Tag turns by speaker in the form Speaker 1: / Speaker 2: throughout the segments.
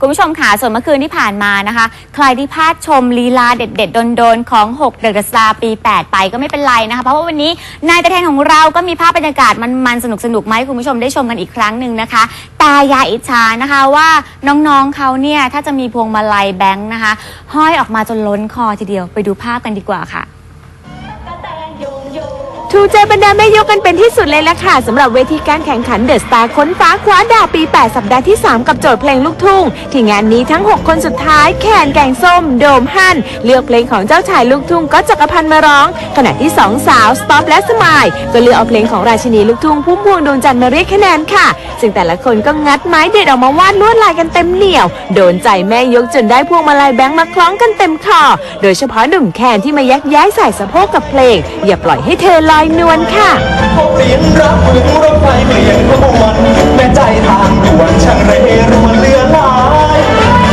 Speaker 1: คุณผู้ชมค่ะส่วนเมื่อคืนที่ผ่านมานะคะ ใครที่พลาดชมลีลาเด็ด ๆ โดน ๆ ของ 6 เดอะสตาร์ปี 8 ไปก็ไม่เป็นไรนะคะ เพราะว่าวันนี้นายตะเทนของเราก็มีภาพบรรยากาศมันๆสนุกๆมาให้คุณผู้ชมได้ชมกันอีกครั้งหนึ่งนะคะแต่ยาอิจฉานะคะว่าน้องๆเขาเนี่ย ถ้าจะมีพวงมาลัยแบงค์นะคะ ห้อยออกมาจนล้นคอทีเดียวไปดูภาพกันดีกว่าค่ะ
Speaker 2: ถูกใจบรรดาแม่ยกกันเป็นที่สุดเลยละค่ะสำหรับเวทีการแข่งขันเดอะสตาร์ค้นฟ้าคว้าดาวปี 8 สัปดาห์ที่ 3 กับโจทย์เพลงลูกทุ่ง ที่งานนี้ทั้ง 6 คนสุดท้ายแคนแกงส้ม โดมฮั่นเลือกเพลงของเจ้าชายลูกทุ่งก็จักรพันธ์มาร้อง ขณะที่ 2 สาวสต็อปและสมายก็เลือกเอาเพลงของราชินีลูกทุ่งพุ่มพวงดวงจันทร์มาเรียกคะแนนค่ะ ซึ่งแต่ละคนก็งัดไม้เด็ดออกมาวาดลวดลายกันเต็มเหนียว โดนใจแม่ยกจนได้พวงมาลัยแบงค์มาคล้องกันเต็มคอโดยเฉพาะหนุ่มแคนที่มายักย้ายใส่สะโพกกับเพลง อย่าปล่อยให้เธอลอยนวลค่ะ
Speaker 3: พบเสียงรับถึงรถไฟเปลี่ยนขบวนแม่ใจทางด่วนช่างเรรวนเรือหลาย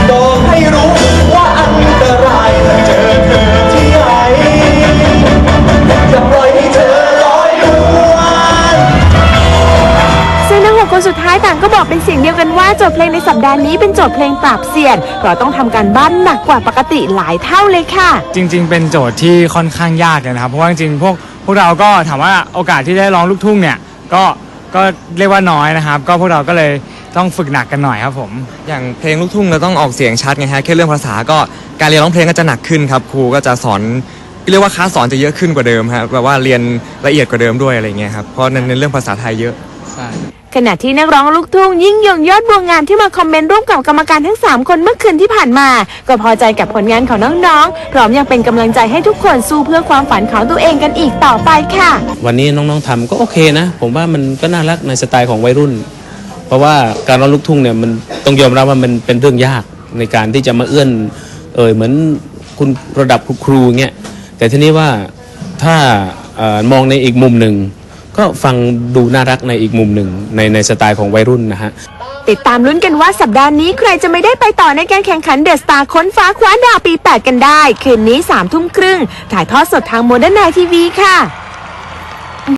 Speaker 3: บอกให้รู้ว่าอันตรายถ้าเจอเธอที่ไหนอย่าปล่อยให้เธอลอยนวล
Speaker 2: ซึ่งทั้งหกคนสุดท้ายต่างก็บอกเป็นเสียงเดียวกันว่าโจทย์เพลงในสัปดาห์นี้เป็นโจทย์เพลงปราบเสียนเพราะต้องทำการบ้านหนักกว่าปกติหลายเท่าเลยค่ะ
Speaker 4: จริงๆ เป็นโจทย์ที่ค่อนข้างยากเลยนะครับ เพราะว่าจริงๆ พวก พวกเราก็ถามว่าโอกาสที่ได้ร้องลูกทุ่งเนี่ยก็ก็เรียกว่าน้อยนะครับ ก็พวกเราก็เลยต้องฝึกหนักกันหน่อยครับผม
Speaker 5: อย่างเพลงลูกทุ่งเราต้องออกเสียงชัดไงฮะแค่เรื่องภาษาก็การเรียนร้องเพลงก็จะหนักขึ้นครับครูก็จะสอนเรียกว่าคลาสสอนจะเยอะขึ้นกว่าเดิมครับแบบว่าเรียนละเอียดกว่าเดิมด้วยอะไรเงี้ยครับเพราะเน้นเรื่องภาษาไทยเยอะ
Speaker 4: ใช่
Speaker 2: ขณะที่นักร้องลูกทุ่งยิ่งยงยอดบัวงงามที่มาคอมเมนต์ร่วมกับกรรมการทั้ง 3 คนเมื่อคืนที่ผ่านมา ก็พอใจกับผลงานของน้องๆ พร้อมยังเป็นกำลังใจให้ทุกคนสู้เพื่อความฝันของตัวเองกันอีกต่อไปค่ะ
Speaker 6: วันนี้น้องๆทำก็โอเคนะ ผมว่ามันก็น่ารักในสไตล์ของวัยรุ่น เพราะว่าการร้องลูกทุ่งเนี่ยมันต้องยอมรับว่ามันเป็นเรื่องยากในการที่จะมาเอื้อน เอ่ยเหมือนคุณระดับครูๆเงี้ยแต่ทีนี้ว่าถ้าเออมองในอีกมุมหนึ่ง ก็ฟังดูน่ารักในอีกมุมหนึ่งในในสไตล์ของวัยรุ่นนะฮะ
Speaker 2: ติดตามลุ้นกันว่าสัปดาห์นี้ใครจะไม่ได้ไปต่อในการแข่งขันเดอะสตาร์ค้นฟ้าคว้าดาวปี 8 กันได้ คืนนี้3ทุ่มครึ่งถ่ายทอดสดทางโมเดิร์นไนทีวีค่ะ